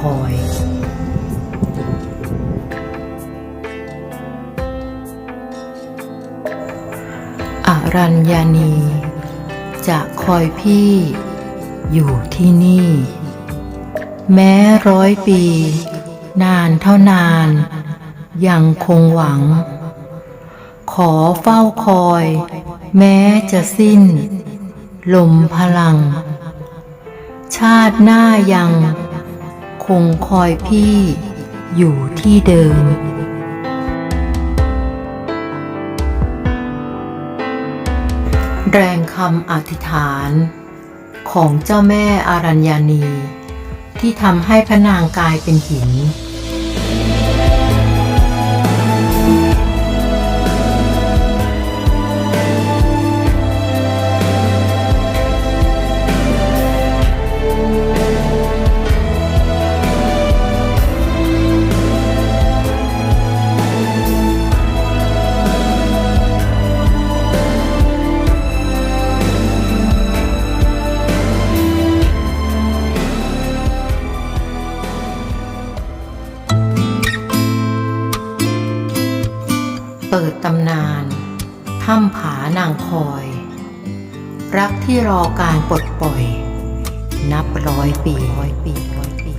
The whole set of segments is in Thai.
คอยอารัญญานี จะคอยพี่อยู่ที่นี่ แม้ร้อยปี นานเท่านาน ยังคงหวัง ขอเฝ้าคอย แม้จะสิ้น ลมพลัง ชาติหน้ายัง งคอยพี่อยู่ที่เดิม แรงคำอธิษฐานของเจ้าแม่อารัญญานี ที่ทำให้พระนางกลายเป็นหิน เปิดตำนานถ้ำผานางคอย รักที่รอการปลดปล่อย นับร้อยปีร้อยปีร้อยปี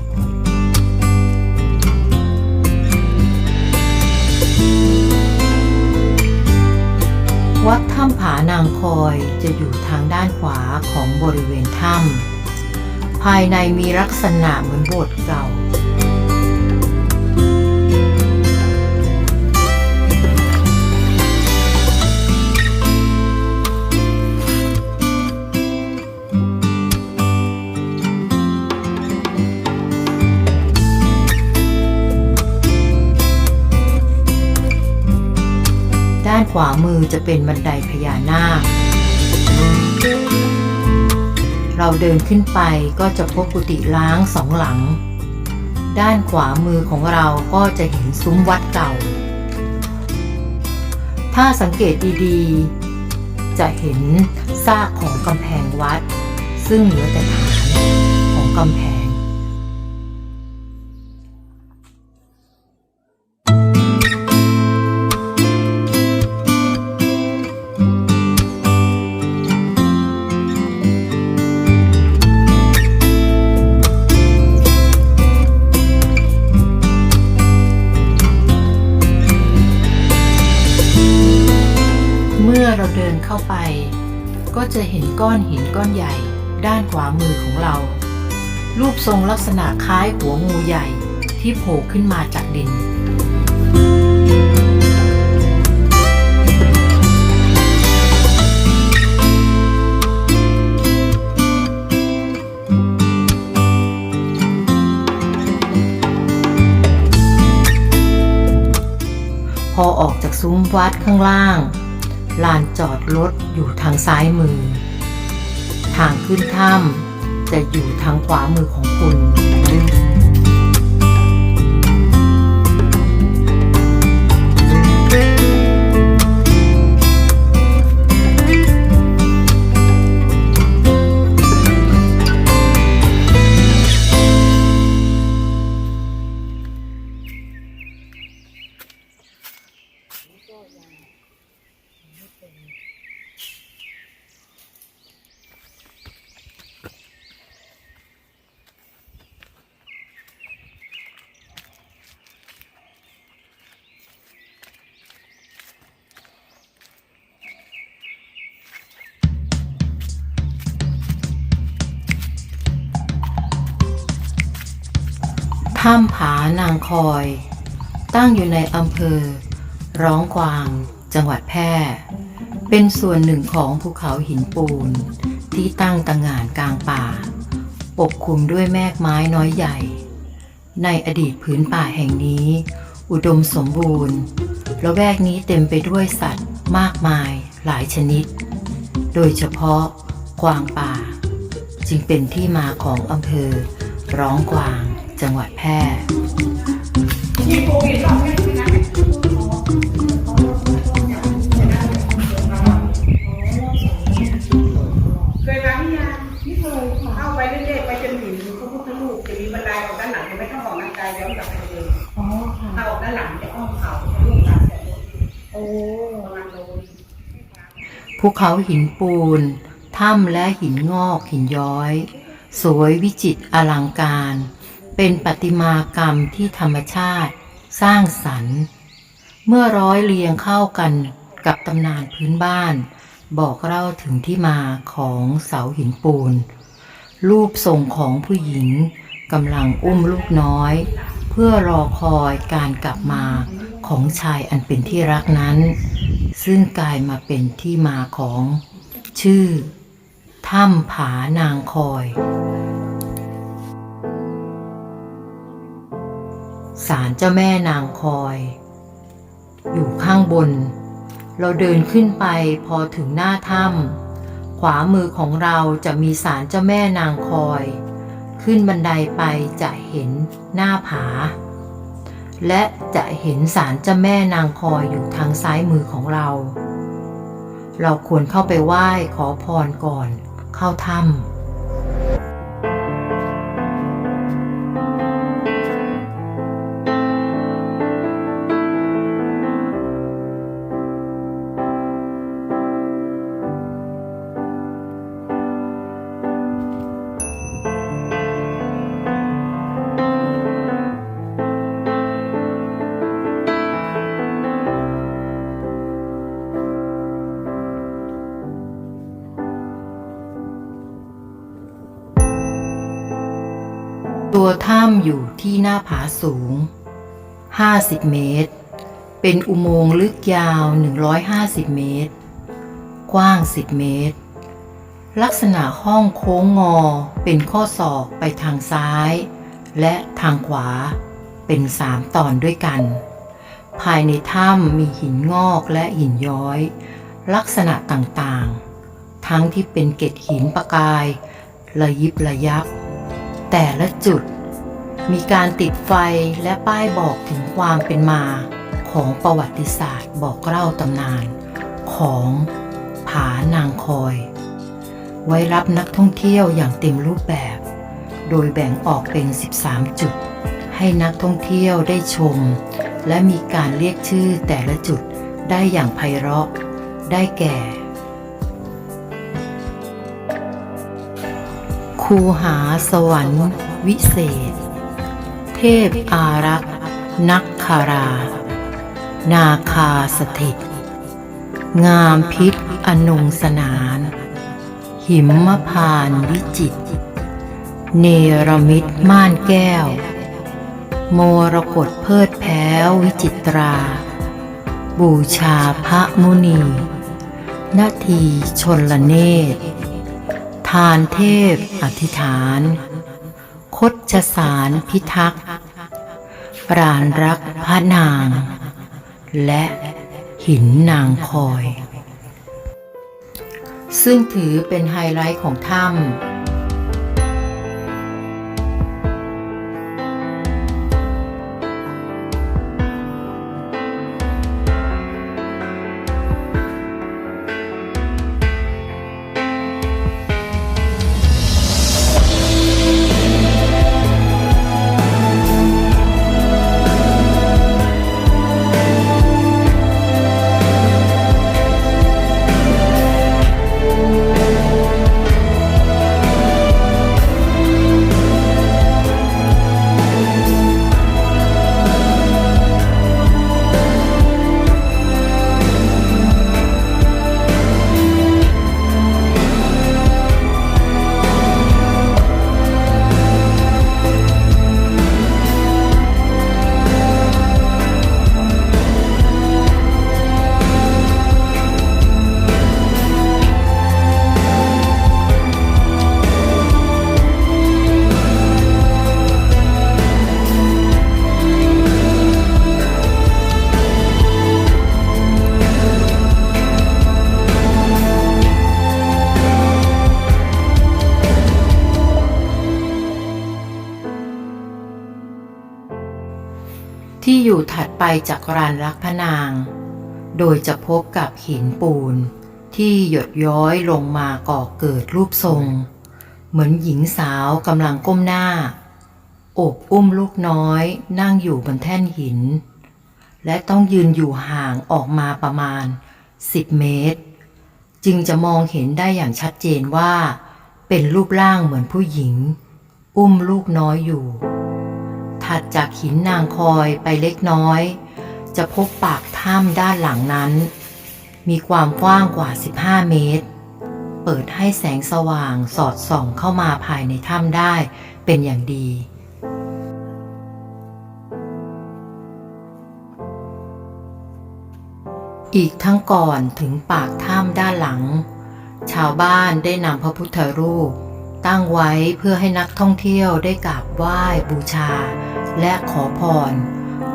วัดถ้ำผานางคอยจะอยู่ทางด้านขวาของบริเวณถ้ำภายในมีลักษณะเหมือนโบสถ์เก่าานขวามือจะเป็นบันไดพญานาค เราเดินขึ้นไปก็จะพบกุฏิล้างสองหลัง ด้านขวามือของเราก็จะเห็นซุ้มวัดเก่า ถ้าสังเกตดีๆ จะเห็นซากของกำแพงวัด ซึ่งเหลือแต่ฐานของกำแพง ก้อนหินก้อนใหญ่ ด้านขวามือของเรา รูปทรงลักษณะคล้ายหัวงูใหญ่ที่โผล่ขึ้นมาจากดิน พอออกจากซุ้มวัดข้างล่างลานจอดรถอยู่ทางซ้ายมือ ทางขึ้นถ้ำจะอยู่ทางขวามือของคุณ ถ้ำผานางคอย ตั้งอยู่ในอำเภอ ร้องกวาง จังหวัดแพร่ เป็นส่วนหนึ่งของภูเขาหินปูน ที่ตั้งตางานกลางป่า ปกคลุมด้วยแมกไม้น้อยใหญ่ ในอดีตพื้นป่าแห่งนี้ อุดมสมบูรณ์ละแวกนี้เต็มไปด้วยสัตว์มากมายหลายชนิด โดยเฉพาะกวางป่า จึงเป็นที่มาของอำเภอร้องกวาง จังหวัดแพร่เคยรักเนี่ยไม่เคยเข้าไปเรื่อยๆไปจนถึงเขาพุทธลูปจะมีบันไดออกด้านหลังจะไม่ต้องออกร่างกายแล้วกลับไปเลยถ้าออกด้านหลังจะอ้อมเขาลูกหลานโอ้ภูเขาหินปูน ถ้ำและหินงอกหินย้อย สวยวิจิตรอลังการ เป็นประติมากรรมที่ธรรมชาติ สร้างสรรค์ เมื่อร้อยเรียงเข้ากันกับตำนานพื้นบ้าน บอกเล่าถึงที่มาของเสาหินปูน รูปทรงของผู้หญิงกำลังอุ้มลูกน้อย เพื่อรอคอยการกลับมาของชายอันเป็นที่รักนั้น ซึ่งกลายมาเป็นที่มาของ ชื่อถ้ำผานางคอย ศาลเจ้าแม่นางคอย อยู่ข้างบน เราเดินขึ้นไปพอถึงหน้าถ้ำขวามือของเราจะมีศาลเจ้าแม่นางคอย ขึ้นบันไดไปจะเห็นหน้าผา และจะเห็นศาลเจ้าแม่นางคอยอยู่ทางซ้ายมือของเรา เราควรเข้าไปไหว้ขอพรก่อนเข้าถ้ำ ที่หน้าผาสูง 50 เมตร เป็นอุโมงค์ลึกยาว 150 เมตร กว้าง 10 เมตร ลักษณะห้องโค้งงอเป็นข้อศอกไปทางซ้าย และทางขวาเป็นสามตอนด้วยกัน ภายในถ้ำมีหินงอกและหินย้อย ลักษณะต่างๆ ทั้งที่เป็นเกล็ดหินประกาย ระยิบระยับ แต่ละจุด มีการติดไฟและป้ายบอกถึงความเป็นมาของประวัติศาสตร์บอกเล่าตำนาน ของผานางคอย ไว้รับนักท่องเที่ยวอย่างเต็มรูปแบบ โดยแบ่งออกเป็น 13 จุด ให้นักท่องเที่ยวได้ชม และมีการเรียกชื่อแต่ละจุดได้อย่างไพเราะ ได้แก่ คูหาสวรรค์วิเศษ เทพอารักษ์นักคารา นาคาสถิต งามพิษอนงสนาน หิมพานวิจิตรเนรมิตม่านแก้ว โมรกตเพิดแพ้ววิจิตรา บูชาพระมุนี นาทีชนละเนตรทานเทพอธิษฐาน ชสารพิทักษ์ปรานรักพระนาง และหินนางคอย ซึ่งถือเป็นไฮไลท์ของถ้ำ อยู่ถัดไปจากรานรักพนาง โดยจะพบกับหินปูน ที่หยดย้อยลงมาก่อเกิดรูปทรง เหมือนหญิงสาวกำลังก้มหน้าโอบอุ้มลูกน้อยนั่งอยู่บนแท่นหิน และต้องยืนอยู่ห่างออกมาประมาณ 10 เมตร จึงจะมองเห็นได้อย่างชัดเจนว่า เป็นรูปร่างเหมือนผู้หญิง อุ้มลูกน้อยอยู่ ถัดจากหินนางคอยไปเล็กน้อย จะพบปากถ้ำด้านหลังนั้น มีความกว้างกว่า 15 เมตร เปิดให้แสงสว่างสอดส่องเข้ามาภายในถ้ำได้เป็นอย่างดีอีกทั้งก่อนถึงปากถ้ำด้านหลัง ชาวบ้านได้นำพระพุทธรูป ตั้งไว้เพื่อให้นักท่องเที่ยวได้กราบไหว้บูชา และขอพร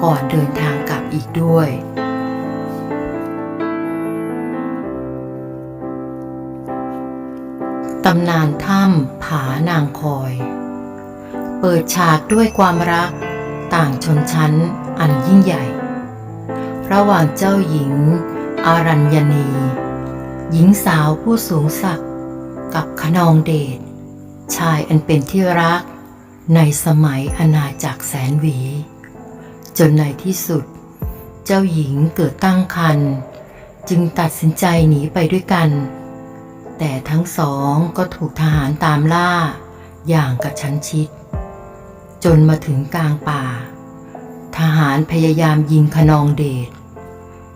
ก่อนเดินทางกลับอีกด้วย ตำนานถ้ำผานางคอย เปิดฉากด้วยความรักต่างชนชั้นอันยิ่งใหญ่ ระหว่างเจ้าหญิง อารัญญนี หญิงสาวผู้สูงศักดิ์กับขนองเดชชายอันเป็นที่รัก ในสมัยอาณาจักรแสนหวี จนในที่สุด เจ้าหญิงเกิดตั้งครรภ์จึงตัดสินใจหนีไปด้วยกัน แต่ทั้งสองก็ถูกทหารตามล่าอย่างกระชั้นชิด จนมาถึงกลางป่า ทหารพยายามยิงขนองเดช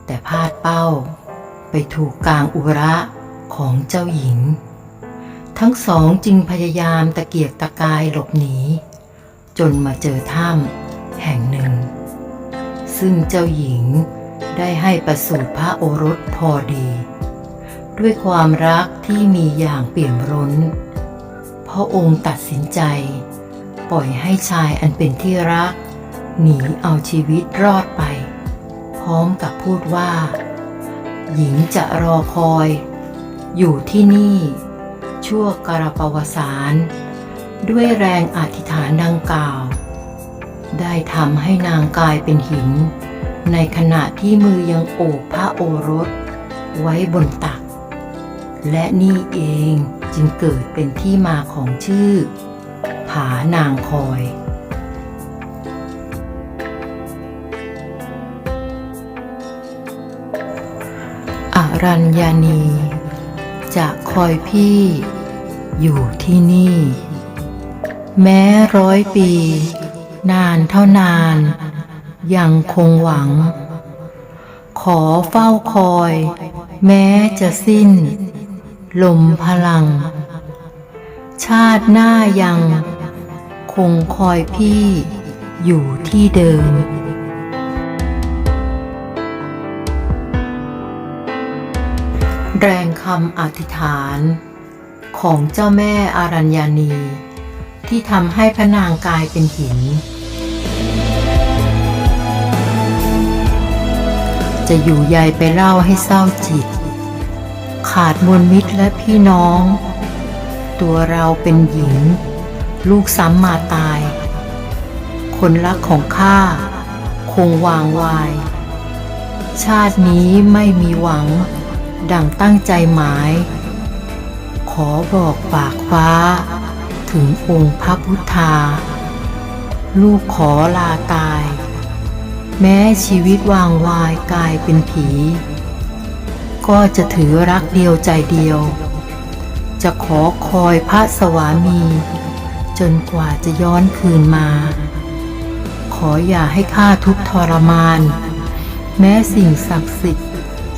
แต่พลาดเป้าไปถูกกลางอุระของเจ้าหญิง ทั้งสองจึงพยายามตะเกียกตะกายหลบหนี จนมาเจอถ้ำแห่งหนึ่ง ซึ่งเจ้าหญิงได้ให้ประสูติพระโอรสพอดี ด้วยความรักที่มีอย่างเปี่ยมร้นพระองค์ตัดสินใจ ปล่อยให้ชายอันเป็นที่รัก หนีเอาชีวิตรอดไป พร้อมกับพูดว่า หญิงจะรอคอย อยู่ที่นี่ ชั่วกรปวสารด้วยแรงอธิษฐานดังกล่าว ได้ทำให้นางกลายเป็นหิน ในขณะที่มือยังโอบพระโอรส ไว้บนตัก และนี่เองจึงเกิดเป็นที่มาของชื่อ ผานางคอยอารัญญานี จะคอยพี่ อยู่ที่นี่ แม้ร้อยปี นานเท่านาน ยังคงหวัง ขอเฝ้าคอย แม้จะสิ้น ลมพลัง ชาติหน้ายัง คงคอยพี่อยู่ที่เดิม แรงคำอธิษฐานของเจ้าแม่อารัญญานี ที่ทำให้พระนางกลายเป็นหิน จะอยู่ใยไปเล่าให้เศร้าจิต ขาดมวลมิตรและพี่น้อง ตัวเราเป็นหญิง ลูกซ้ำมาตาย คนรักของข้าคงวางวาย ชาตินี้ไม่มีหวัง ดังตั้งใจหมาย ขอบอกฝากฟ้า ถึงองค์พระพุทธา ลูกขอลาตาย แม้ชีวิตวางวายกลายเป็นผี ก็จะถือรักเดียวใจเดียว จะขอคอยพระสวามี จนกว่าจะย้อนคืนมา ขออย่าให้ข้าทุกทรมาน แม้สิ่งศักดิ์สิทธิ์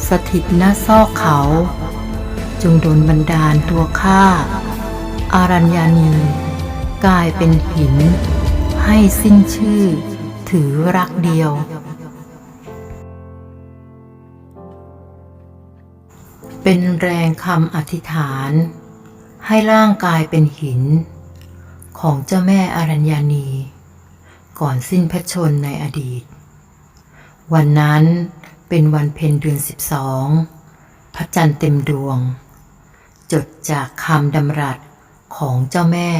สถิตณซอกเขา จงโดนบันดาลตัวข้าอารัญญานี กลายเป็นหิน ให้สิ้นชื่อ ถือรักเดียว เป็นแรงคำอธิษฐาน ให้ร่างกายเป็นหิน ของเจ้าแม่อารัญญานี ก่อนสิ้นพระชนในอดีต วันนั้น เป็นวันเพ็ญเดือนสิบสองพระจันทร์เต็มดวง จดจากคำดำรัสของเจ้าแม่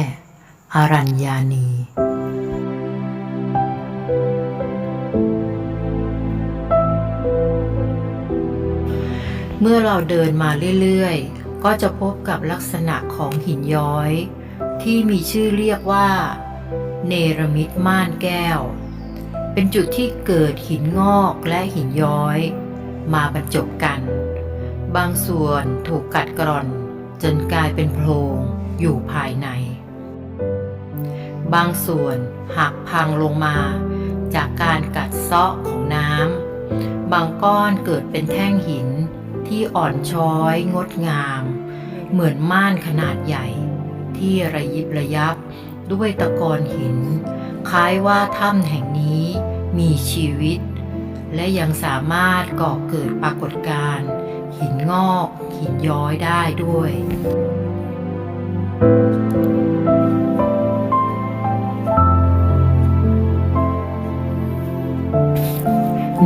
อารัญญานีเมื่อเราเดินมาเรื่อยๆ ก็จะพบกับลักษณะของหินย้อย ที่มีชื่อเรียกว่า เนรมิตม่านแก้ว เป็นจุดที่เกิดหินงอกและหินย้อย มาบรรจบกัน บางส่วนถูกกัดกร่อน จนกลายเป็นโพรงอยู่ภายใน บางส่วนหักพังลงมา จากการกัดเซาะของน้ำบางก้อนเกิดเป็นแท่งหินที่อ่อนช้อยงดงาม เหมือนม่านขนาดใหญ่ ที่ระยิบระยับด้วยตะกอนหิน คล้ายว่าถ้ำแห่งนี้มีชีวิต และยังสามารถก่อเกิดปรากฏการณ์หินงอก หินย้อยได้ด้วย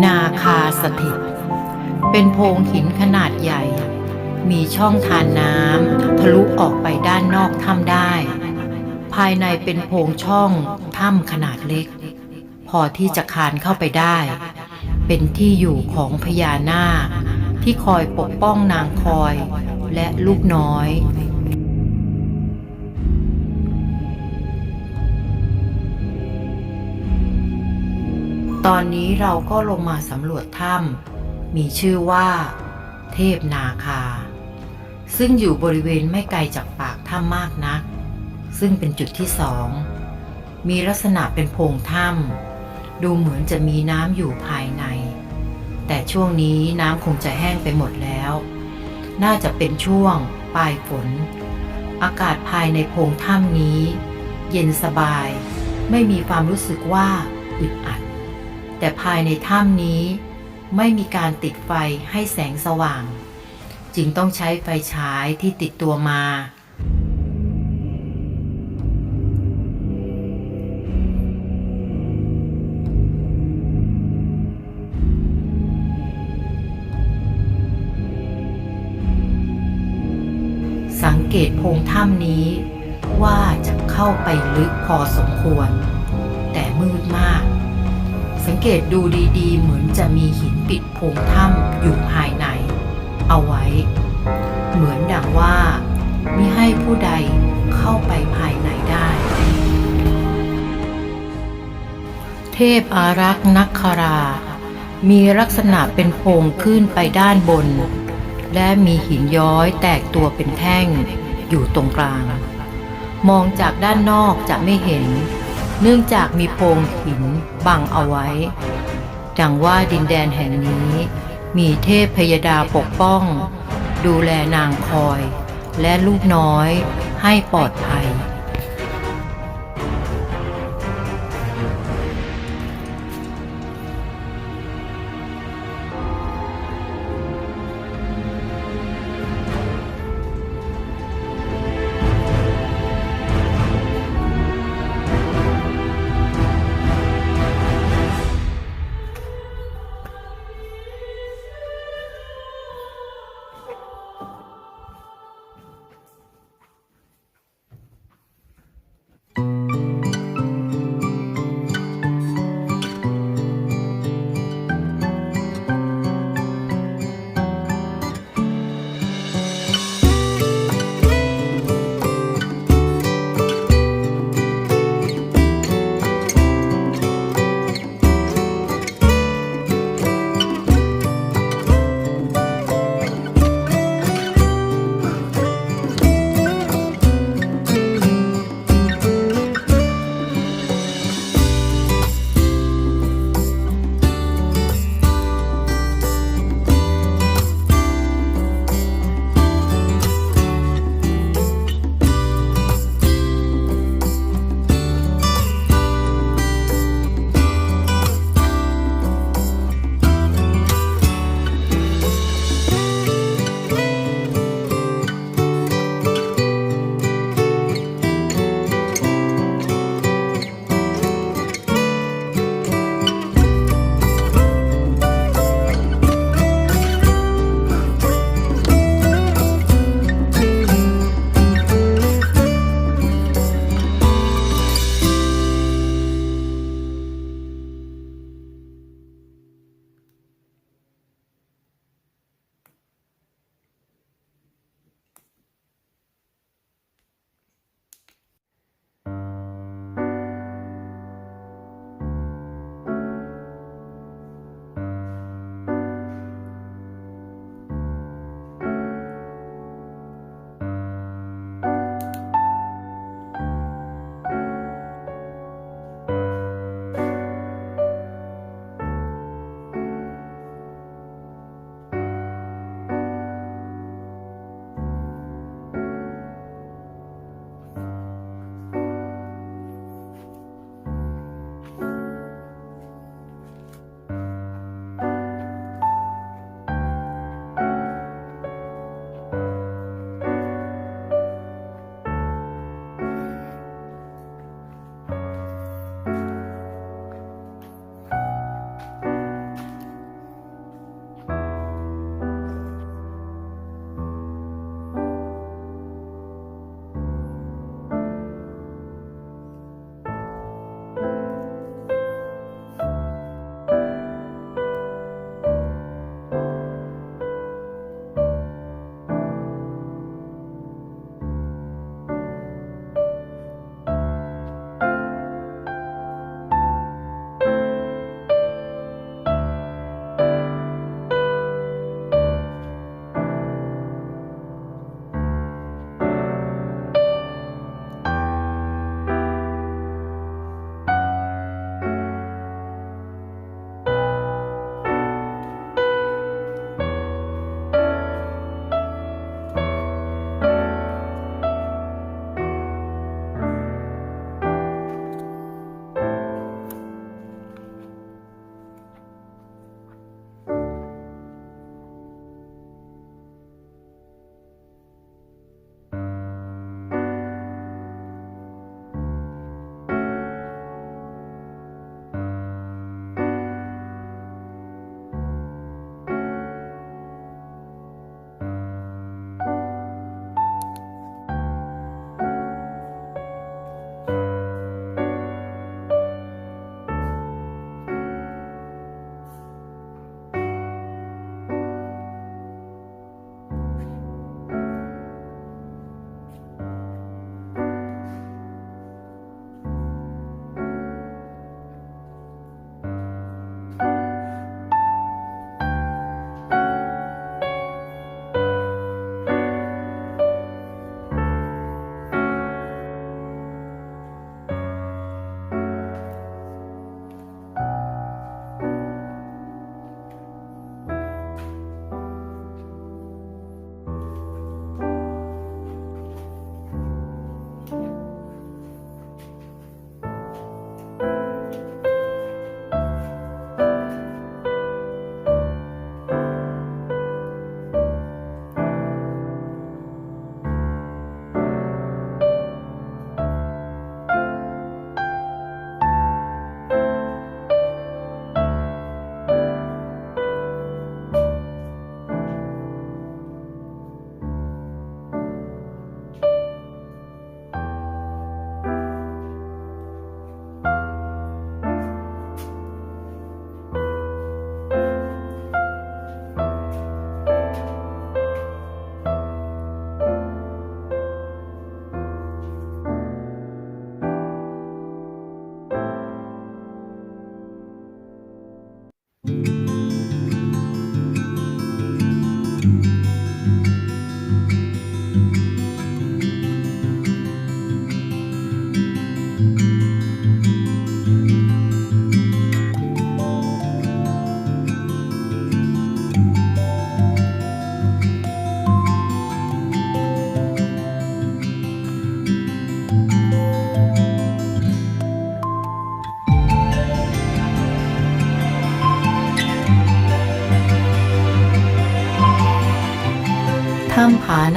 นาคาสถิต เป็นโพรงหินขนาดใหญ่ มีช่องทานน้ำทะลุออกไปด้านนอกถ้ำได้ ภายในเป็นโพรงช่อง ถ้ำขนาดเล็ก พอที่จะคานเข้าไปได้ เป็นที่อยู่ของพญานาคที่คอยปกป้องนางคอยและลูกน้อยตอนนี้เราก็ลงมาสำรวจถ้ำมีชื่อว่า เทพนาคา ซึ่งอยู่บริเวณไม่ไกลจากปากถ้ำมากนัก ซึ่งเป็นจุดที่สอง มีลักษณะเป็นโพรงถ้ำดูเหมือนจะมีน้ำอยู่ภายใน แต่ช่วงนี้น้ำคงจะแห้งไปหมดแล้ว น่าจะเป็นช่วงปลายฝน อากาศภายในโพรงถ้ำนี้ เย็นสบาย ไม่มีความรู้สึกว่าอึดอัด แต่ภายในถ้ำนี้ ไม่มีการติดไฟให้แสงสว่าง จึงต้องใช้ไฟฉายที่ติดตัวมา งเกตโพรงถ้ำนี้ว่าจะเข้าไปลึกพอสมควร แต่มืดมาก สังเกตดูดีๆ เหมือนจะมีหินปิดโพรงถ้ำอยู่ภายใน เอาไว้ เหมือนดังว่ามิให้ผู้ใดเข้าไปภายในได้ เทพอารักษ์นักครา มีลักษณะเป็นโพรงขึ้นไปด้านบน และมีหินย้อยแตกตัวเป็นแท่ง อยู่ตรงกลาง มองจากด้านนอกจะไม่เห็น เนื่องจากมีโพรงหินบังเอาไว้ ดังว่าดินแดนแห่งนี้ มีเทพพยดาปกป้อง ดูแลนางคอย และลูกน้อยให้ปลอดภัย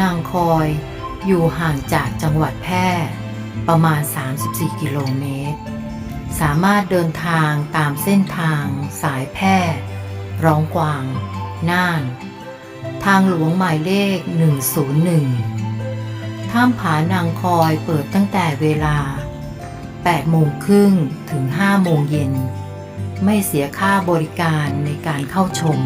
นางคอย อยู่ห่างจากจังหวัดแพร่ประมาณ 34 กิโลเมตร สามารถเดินทางตามเส้นทางสายแพร่ร้องกวาง น่าน ทางหลวงหมายเลข 101 ถ้ำผานางคอยเปิดตั้งแต่เวลา 8 โมงครึ่งถึง 5 โมงเย็น ไม่เสียค่าบริการในการเข้าชม